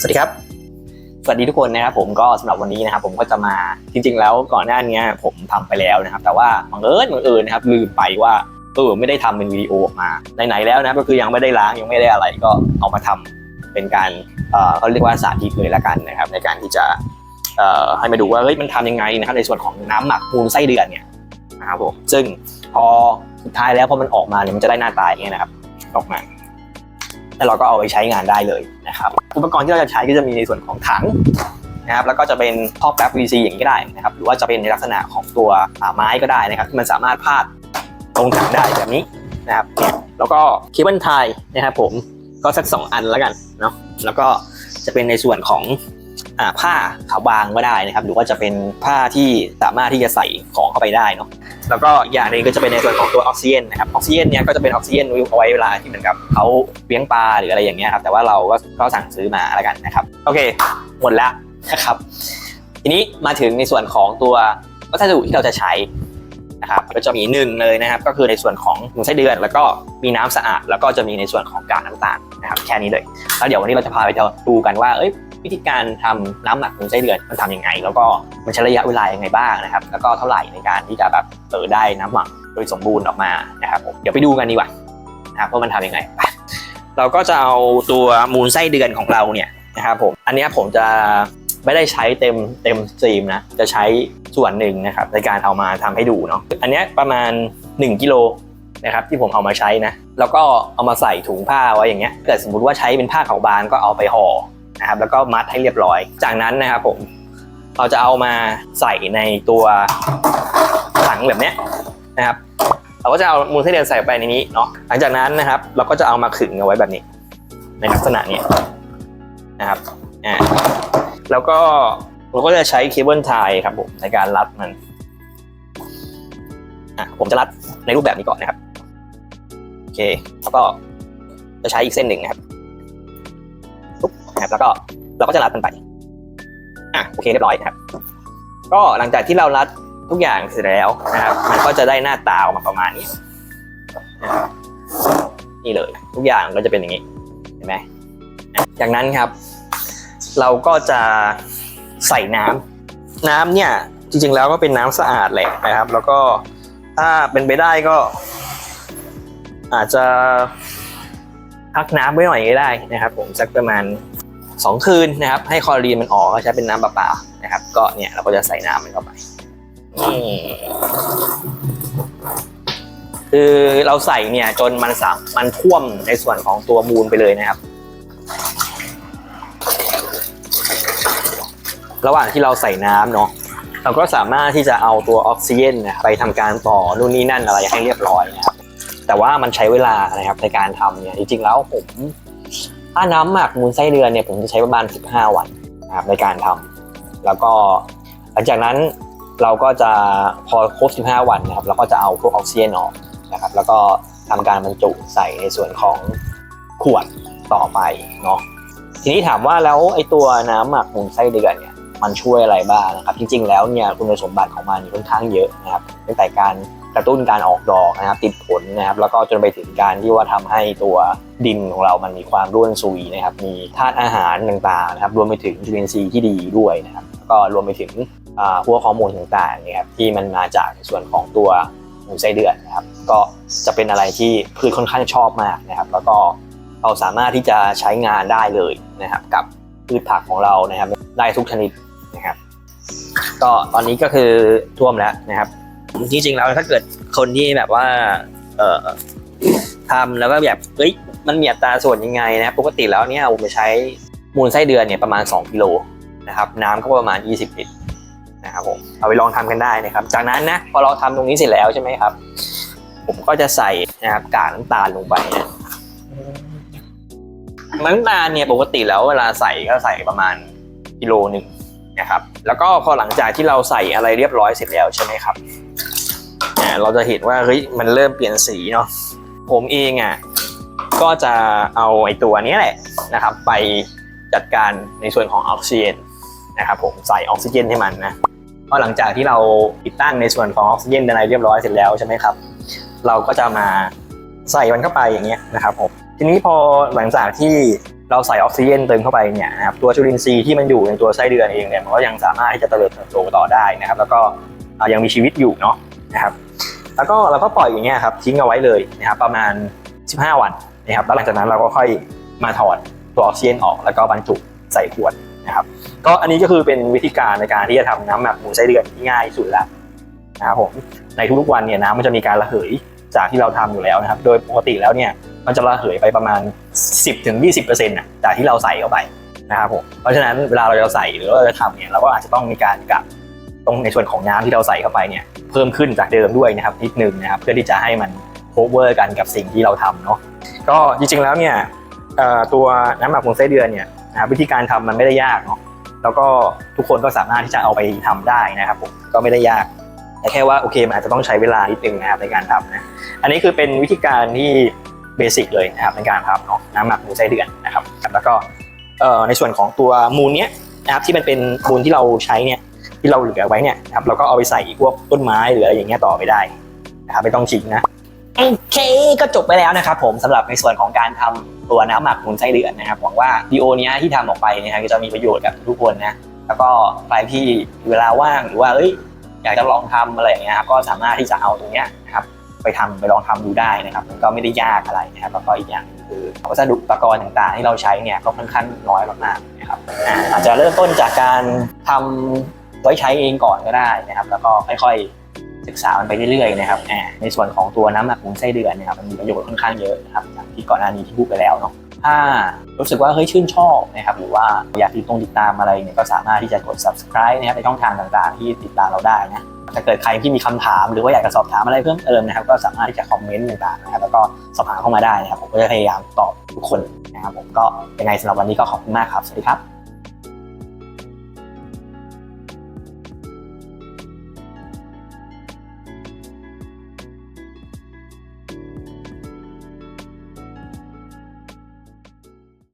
สวัสดีครับ สวัสดีทุกคนนะครับผมก็สำหรับวันนี้นะครับผมก็จะมาจริง ๆ แล้วก่อนหน้านี้ผมทำไปแล้วนะครับ แต่ว่าบังเอิญบังเอิญนะครับลืมไปว่าเออไม่ได้ทำเป็นวิดีโอออกมาไหนๆแล้วนะก็คือยังไม่ได้ล้างยังไม่ได้อะไรก็เอามาทำเป็นการเอ่อเขาเรียกว่าสาธิตเลยละกันนะครับ ในการที่จะเอ่อให้มาดูว่าเฮ้ยมันทำยังไงนะครับในส่วนของน้ำหมักมูลไส้เดือนเนี่ยนะครับผมซึ่งพอสุดท้ายแล้วพอมันออกมาเนี่ยมันจะได้หน้าตาอย่างเงี้ยนะครับออกมา แล้วเราก็เอาไปใช้งานได้เลยนะครับอุปกรณ์ที่เราจะใช้ก็จะมีในส่วนของถังนะครับแล้วก็จะเป็นท่อแป๊บ VC อย่างนี้ก็ได้นะครับหรือว่าจะเป็นในลักษณะของตัวไม้ก็ได้นะครับที่มันสามารถพาดตรงถังได้แบบนี้นะครับเนี่ยแล้วก็เคเบิลไทยนะครับผมก็สักสองอันแล้วกันเนาะแล้วก็จะเป็นในส่วนของ ผ้าขาวบางก็ได้นะครับ หรือว่าจะเป็นผ้าที่สามารถที่จะใส่ของเข้าไปได้เนาะแล้วก็อย่างนึงก็จะเป็นในส่วนของตัวออกซิเจนนะครับออกซิเจนเนี่ยก็จะเป็นออกซิเจนเอาไว้เวลาที่เหมือนกับเขาเลี้ยงปลาหรืออะไรอย่างเงี้ยครับแต่ว่าเราก็ก็สั่งซื้อมาแล้วกันนะครับ โอเค หมดแล้วนะครับ ทีนี้มาถึงในส่วนของตัววัสดุที่เราจะใช้นะครับก็จะมีหนึ่งเลยนะครับ ก็คือในส่วนของหมูไส้เดือน แล้วก็มีน้ำสะอาด แล้วก็จะมีในส่วนของกากน้ำตาลนะครับแค่นี้เลย แล้วเดี๋ยววันนี้เราจะพาไปดูกันว่าเอ้ย วิธีการทำน้ำหมักหมูไส้เดือนมันทำยังไง แล้วก็มันใช้ระยะเวลายังไงบ้างนะครับ แล้วก็เท่าไหร่ในการที่จะแบบเออได้น้ำหมักโดยสมบูรณ์ออกมานะครับผมเดี๋ยวไปดูกันดีกว่านะครับว่ามันทำยังไงเราก็จะเอาตัวมูลไส้เดือนของเราเนี่ยนะครับผมอันนี้ผมจะไม่ได้ใช้เต็มเต็มสตรีมนะจะใช้ส่วนหนึ่งนะครับในการเอามาทำให้ดูเนาะอันนี้ประมาณ 1กิโลนะครับที่ผมเอามาใช้นะ แล้วก็เอามาใส่ถุงผ้าไว้อย่างเงี้ยเกิดสมมติว่าใช้เป็นผ้าขาวบางก็เอาไปห่อ นะครับแล้วก็มัดให้เรียบร้อย จากนั้นนะครับผมเราจะเอามาใส่ในตัวถังแบบนี้นะครับ เราก็จะเอามูลไส้เดือนใส่ไปในนี้เนาะหลังจากนั้นนะครับ เราก็จะเอามาขึงเอาไว้แบบนี้ ในลักษณะนี้นะครับอ่าแล้วก็เราก็จะใช้เคเบิลไทยครับผมในการรัดมันอะผมจะรัดในรูปแบบนี้ก่อนนะครับโอเคแล้วก็จะใช้อีกเส้นหนึ่งนะครับ นะครับแล้วก็เราก็จะรัดมันไปอะโอเคเรียบร้อยนะครับ ก็หลังจากที่เรารัดทุกอย่างเสร็จแล้วนะครับ มันก็จะได้หน้าตาออกมาประมาณนี้นะครับนี่เลย ทุกอย่างก็จะเป็นอย่างนี้เห็นไหมจากนั้นครับ เราก็จะใส่น้ำน้ำเนี่ยจริงๆแล้วก็เป็นน้ำสะอาดแหละนะครับ แล้วก็ถ้าเป็นไปได้ก็ อาจจะพักน้ำไว้หน่อยก็ได้นะครับ ผมสักประมาณ สองคืนนะครับให้คลอรีนมันออกก็ใช้เป็นน้ำเปล่าๆนะครับ ก็เนี่ยเราก็จะใส่น้ำมันเข้าไปคือเราใส่เนี่ยจนมันสามมันท่วมในส่วนของตัวมูลไปเลยนะครับ ระหว่างที่เราใส่น้ำเนาะเราก็สามารถที่จะเอาตัวออกซิเจนเนี่ยไปทำการต่อนู่นนี่นั่นอะไรให้เรียบร้อยนะครับแต่ว่ามันใช้เวลานะครับในการทำเนี่ยจริงๆแล้วผม ถ้าน้ำหมักมูลไส้เดือนเนี่ยผมจะใช้ประมาณ 15 วันนะครับในการทำแล้วก็หลังจากนั้นเราก็จะพอครบ 15 วันนะครับเราก็จะเอาพวกออกซิเจนออกนะครับแล้วก็ทำการบรรจุใส่ในส่วนของขวดต่อไปเนาะทีนี้ถามว่าแล้วไอ้ตัวน้ำหมักมูลไส้เดือนเนี่ยมันช่วยอะไรบ้างนะครับ จริงๆแล้วเนี่ยคุณสมบัติของมันค่อนข้างเยอะนะครับตั้งแต่การ กระตุ้นการออกดอกนะครับ ติดผลนะครับ แล้วก็จนไปถึงการที่ว่าทำให้ตัวดินของเรามันมีความร่วนซุยนะครับ มีธาตุอาหารต่างๆนะครับ รวมไปถึงจุลินทรีย์ที่ดีด้วยนะครับ ก็รวมไปถึงพวกฮอร์โมนต่างๆนี่ยครับที่มันมาจากส่วนของตัวหมูไส้เดือนนะครับ ก็จะเป็นอะไรที่พืชค่อนข้างชอบมากนะครับ แล้วก็เราสามารถที่จะใช้งานได้เลยนะครับ กับพืชผักของเรานะครับ ได้ทุกชนิดนะครับ ก็ตอนนี้ก็คือท่วมแล้วนะครับ จริงๆแล้วถ้าเกิดคนที่แบบว่า เอ่อทำแล้วก็แบบเฮ้ยมันมีอัตราส่วนยังไงนะครับปกติแล้วเนี่ยผมจะใช้มูลไส้เดือนเนี่ยประมาณ 2กิโลนะครับ น้ำก็ประมาณ 20ลิตรนะครับผมเอาไปลองทำกันได้นะครับ จากนั้นนะพอเราทำตรงนี้เสร็จแล้วใช่ไหมครับ ผมก็จะใส่นะครับกากน้ำตาลลงไปนะน้ำตาลเนี่ยปกติแล้วเวลาใส่ก็ใส่ประมาณกิโลหนึ่งนะครับ แล้วก็พอหลังจากที่เราใส่อะไรเรียบร้อยเสร็จแล้วใช่ไหมครับ อ่าเราจะเห็นว่าเฮ้ยมันเริ่มเปลี่ยนสีเนาะผมเองอะก็จะเอาไอตัวนี้แหละนะครับ ไปจัดการในส่วนของออกซิเจนนะครับผมใส่ออกซิเจนให้มันนะพอหลังจากที่เราติดตั้งในส่วนของออกซิเจนอะไรเรียบร้อยเสร็จแล้วใช่ไหมครับ เราก็จะมาใส่มันเข้าไปอย่างเงี้ยนะครับผมทีนี้พอหลังจากที่เราใส่ออกซิเจนเติมเข้าไปเนี่ยนะครับตัวจุลินทรีย์ที่มันอยู่ในตัวไส้เดือนเองเนี่ยมันก็ยังสามารถที่จะเติบโตต่อได้นะครับ แล้วก็ยังมีชีวิตอยู่เนาะ นะครับ แล้วก็เราก็ปล่อยอย่างเงี้ยครับทิ้งเอาไว้เลยนะครับประมาณ 15 วันนะครับแล้วหลังจากนั้นเราก็ค่อยมาถอดตัวออกซิเจนออกแล้วก็บรรจุใส่ขวดนะครับ ก็อันนี้ก็คือเป็นวิธีการในการที่จะทำน้ำหมักหมูไส้เดือนที่ง่ายสุดแล้วนะครับผมในทุกๆวันเนี่ยน้ำมันจะมีการระเหยจากที่เราทำอยู่แล้วนะครับ โดยปกติแล้วเนี่ยมันจะระเหยไปประมาณ 10-20%นะจากที่เราใส่เข้าไปนะครับผมเพราะฉะนั้นเวลาเราจะใส่หรือเราจะทำเนี่ยเราก็อาจจะต้องมีการกลับ ตรงในส่วนของน้ำที่เราใส่เข้าไปเนี่ยเพิ่มขึ้นจากเดิมด้วยนะครับนิดนึงนะครับเพื่อที่จะให้มันโคเวอร์กันกับสิ่งที่เราทำเนาะก็จริงๆแล้วเนี่ยตัวน้ำหมักหมูไส้เดือนเนี่ยนะครับวิธีการทำมันไม่ได้ยากเนาะแล้วก็ทุกคนก็สามารถที่จะเอาไปทำได้นะครับผมก็ไม่ได้ยาก แต่แค่ว่าโอเคมันอาจจะต้องใช้เวลานิดนึงนะครับในการทำนะอันนี้คือเป็นวิธีการที่เบสิกเลยนะครับในการทำเนาะน้ำหมักหมูไส้เดือนนะครับแล้วก็ในส่วนของตัวมูลเนี้ยนะครับที่มันเป็นมูลที่เราใช้เนี่ย ที่เราเหลือไว้เนี่ยครับเราก็เอาไปใส่พวกต้นไม้หรืออะไรอย่างเงี้ยต่อไปได้นะครับไม่ต้องทิ้งนะโอเคก็จบไปแล้วนะครับผมสำหรับในส่วนของการทำตัวน้ำหมักมูไส้เดือนนะครับหวังว่าวิดีโอนี้ที่ทำออกไปนะครับจะมีประโยชน์กับทุกคนนะแล้วก็ใครที่เวลาว่างหรือว่าเอ้ยอยากจะลองทำอะไรอย่างเงี้ยครับก็สามารถที่จะเอาตรงเนี้ยนะครับไปทำไปลองทำดูได้นะครับมันก็ไม่ได้ยากอะไรนะครับแล้วก็อีกอย่างหนึ่งคือวัสดุอุปกรณ์ต่างๆ ที่เราใช้เนี่ยก็ค่อนข้างน้อยมากๆนะครับอาอาจจะเริ่มต้นจากการทำ ไว้ใช้เองก่อนก็ได้นะครับ แล้วก็ค่อยๆศึกษามันไปเรื่อยๆนะครับในส่วนของตัวน้ำหมักหมูไส้เดือนเนะครับมันมีประโยชน์ค่อนข้างเยอะนะครับอย่างที่ก่อนหน้านี้ที่พูดไปแล้วเนาะถ้ารู้สึกว่าเฮ้ยชื่นชอบนะครับหรือว่าอยากติดตรงติดตามอะไรเนี่ยก็สามารถที่จะกด subscribe นะครับในช่องทางต่างๆ ที่ติดตามเราได้นะถ้าเกิดใครที่มีคำถามหรือว่าอยากจะสอบถามอะไรเพิ่มเติมนะครับ ก็สามารถที่จะคอมเมนต์ต่างๆนะครับแล้วก็สอบถามเข้ามาได้นะครับผมก็จะพยายามตอบทุกคนนะครับผมก็ยังไงสำหรับวันนี้ก็ขอบคุณมากครับ สวัสดีครับ